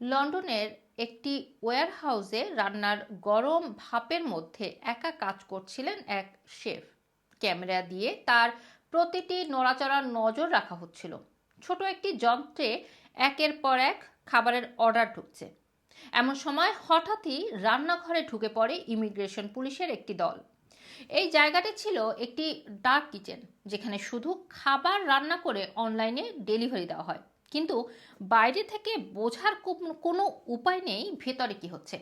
লন্ডনের একটি ওয়্যারহাউসে রান্নার গরম ভাপের মধ্যে একা কাজ করছিলেন এক শেফ। ক্যামেরা দিয়ে তার প্রতিটি নড়াচড়ার নজর রাখা হচ্ছিল। ছোট একটি যন্ত্রে একের পর এক খাবারের অর্ডার ঢুকছে। এমন সময় হঠাৎই রান্নাঘরে ঢুকে পড়ে ইমিগ্রেশন পুলিশের একটি দল। এই জায়গাটি ছিল একটি ডার্ক কিচেন, যেখানে শুধু খাবার রান্না করে অনলাইনে ডেলিভারি দেওয়া হয়। কিন্তু বাইরে থেকে বোঝার কোনো উপায় নেই ভেতরে কি হচ্ছে।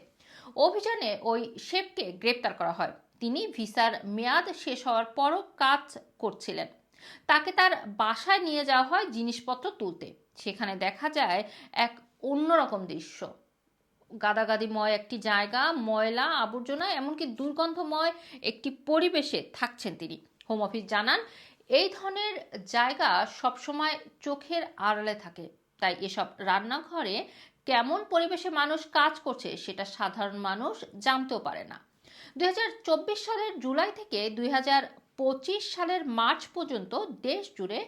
অভিযানে ওই শেফকে গ্রেপ্তার করা হয়। তিনি ভিসার মেয়াদ শেষ হওয়ার পরও কাজ করছিলেন। তাকে তার বাসায় নিয়ে যাওয়া হয় জিনিসপত্র তুলতে। সেখানে দেখা যায় এক অন্যরকম দৃশ্য। গাদাগাদিময় একটি জায়গা, ময়লা, আবর্জনা, এমনকি দুর্গন্ধময় একটি পরিবেশে থাকছেন তিনি। হোম অফিস জানান এই ধরনের জায়গা সবসময় চোখের আড়ালে থাকে। তাই এসব রান্নাঘরে কেমন পরিবেশে মানুষ কাজ করছে সেটা সাধারণ মানুষ জানতেও পারে না। দু হাজার চব্বিশ সালের জুলাই থেকে দুই হাজার পঁচিশ সালের মার্চ পর্যন্ত দেশ জুড়ে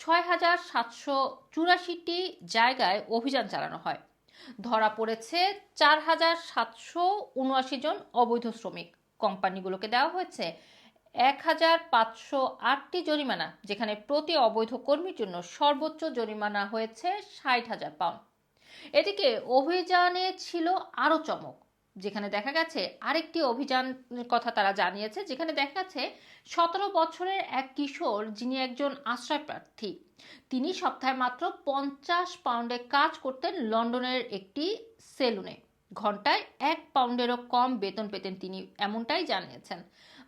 ছয় হাজার সাতশো চুরাশিটি জায়গায় অভিযান চালানো হয়। ধরা পড়েছে চার হাজার সাতশো উনআশি জন অবৈধ শ্রমিক। কোম্পানিগুলোকে দেওয়া হয়েছে এক হাজার পাঁচশো আটটি জরিমানা, যেখানে প্রতি অবৈধ কর্মীর জন্য সর্বোচ্চ জরিমানা হয়েছে ষাট হাজার পাউন্ড। এদিকে অভিযানে ছিল আরও চমক, যেখানে দেখা গেছে আরেকটি অভিযান কথা তারা জানিয়েছে, যেখানে দেখা গেছে সতেরো বছরের এক কিশোর যিনি একজন আশ্রয় প্রার্থী, তিনি সপ্তাহে মাত্র পঞ্চাশ পাউন্ডে কাজ করতেন লন্ডনের একটি সেলুনে। ঘন্টায় এক পাউন্ডেরও কম বেতন পেতেন তিনি, এমনটাই জানিয়েছেন।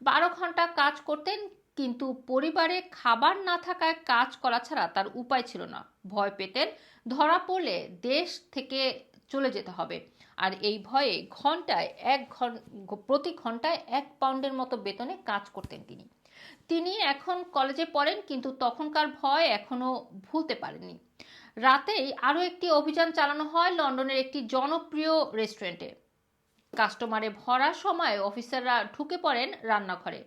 বারো ঘণ্টা কাজ করতেন, কিন্তু পরিবারে খাবার না থাকায় কাজ করা ছাড়া তার উপায় ছিল না। ভয় পেতেন, ধরা পড়লে দেশ থেকে চলে যেতে হবে। আর এই ভয়ে ঘন্টায় এক ঘন প্রতি ঘন্টায় এক পাউন্ডের মতো বেতনে কাজ করতেন তিনি। তিনি এখন কলেজে পড়েন, কিন্তু তখনকার ভয় এখনও ভুলতে পারেননি। রাতেই আরও একটি অভিযান চালানো হয় লন্ডনের একটি জনপ্রিয় রেস্টুরেন্টে। কাস্টমারে ভরা সময় অফিসাররা ঢুকে পড়েন রান্নাঘরে।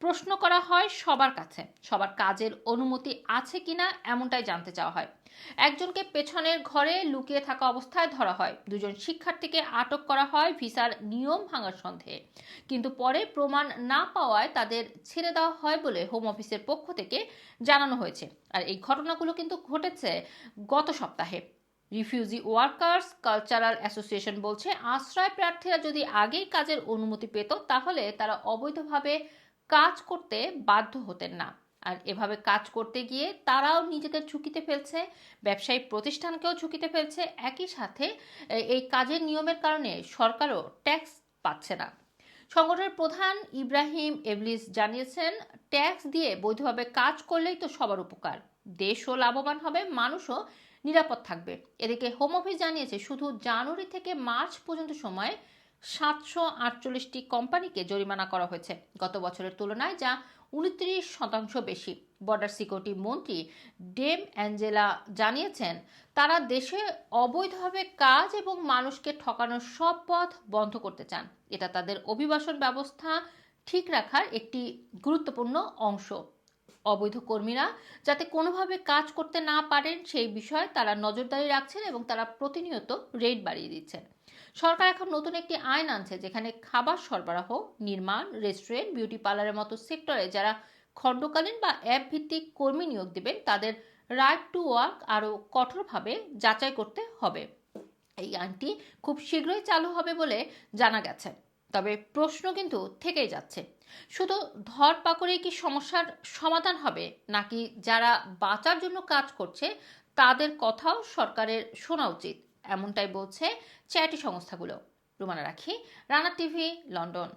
প্রশ্ন করা হয় সবার কাছে, সবার কাজের অনুমতি আছে কিনা এমনটাই জানতে চাওয়া হয়। একজনকে পেছনের ঘরে লুকিয়ে থাকা অবস্থায় ধরা হয়। দুজন শিক্ষার্থীকে আটক করা হয় ভিসার নিয়ম ভাঙার সন্দেহে। কিন্তু পরে প্রমাণ না পাওয়ায় তাদের ছেড়ে দেওয়া হয় বলে হোম অফিসের পক্ষ থেকে জানানো হয়েছে। আর এই ঘটনাগুলো কিন্তু ঘটেছে গত সপ্তাহে। রিফিউজি ওয়ার্কার্স কালচারাল অ্যাসোসিয়েশন বলছে, আশ্রয় প্রার্থীরা যদি আগেই কাজের অনুমতি পেত, তাহলে তারা অবৈধভাবে কাজ করতে বাধ্য হতেন না। আর এভাবে কাজ করতে গিয়ে তারাও নিজেদের ঝুঁকিতে ফেলছে, ব্যবসায়ী প্রতিষ্ঠানকেও ঝুঁকিতে ফেলছে। একই সাথে এই কাজের নিয়মের কারণে সরকারও ট্যাক্স পাচ্ছে না। সংগঠনের প্রধান ইব্রাহিম এবলিস জানিয়েছেন, ট্যাক্স দিয়ে বৈধভাবে কাজ করলেই তো সবার উপকার। দেশও লাভবান হবে, মানুষও নিরাপদ থাকবে। এদিকে হোম অফিস জানিয়েছে, শুধু জানুয়ারি থেকে মার্চ পর্যন্ত সময় সাতশো আটচল্লিশটি কোম্পানিকে জরিমানা করা হয়েছে। গত বছরের তুলনায় যা উনত্রিশ শতাংশ বেশি। বর্ডার সিকিউরিটি মন্ত্রী ডেম অ্যাঞ্জেলা জানিয়েছেন, তারা দেশে অবৈধভাবে কাজ এবং মানুষকে ঠকানোর সব পথ বন্ধ করতে চান। এটা তাদের অভিবাসন ব্যবস্থা ঠিক রাখার একটি গুরুত্বপূর্ণ অংশ। অবৈধ কর্মীরা যাতে কোনোভাবে কাজ করতে না পারেন সেই বিষয়ে তারা নজরদারি রাখছেন এবং তারা প্রতিনিয়ত রেট বাড়িয়ে দিচ্ছেন। সরকার এখন নতুন একটি আইন আনছে যেখানে খাবার সরবরাহ, নির্মাণ, রেস্টুরেন্ট, বিউটি পার্লারের মতো সেক্টরে যারা খণ্ডকালীন বা অ্যাপ ভিত্তিক কর্মী নিয়োগ দেবেন, তাদের রাইট টু ওয়ার্ক আরও কঠোরভাবে যাচাই করতে হবে। এই আইনটি খুব শীঘ্রই চালু হবে বলে জানা গেছে। তবে প্রশ্ন কিন্তু থেকেই যাচ্ছে। শুধু ধর পাকড়ে কি সমস্যার সমাধান হবে, নাকি যারা বাঁচার জন্য কাজ করছে, তাদের কথাও সরকারের শোনা উচিত, এমনটাই বলছে চ্যাটি সংস্থাগুলো। রুমানা রাখি, রানা টিভি, লন্ডন।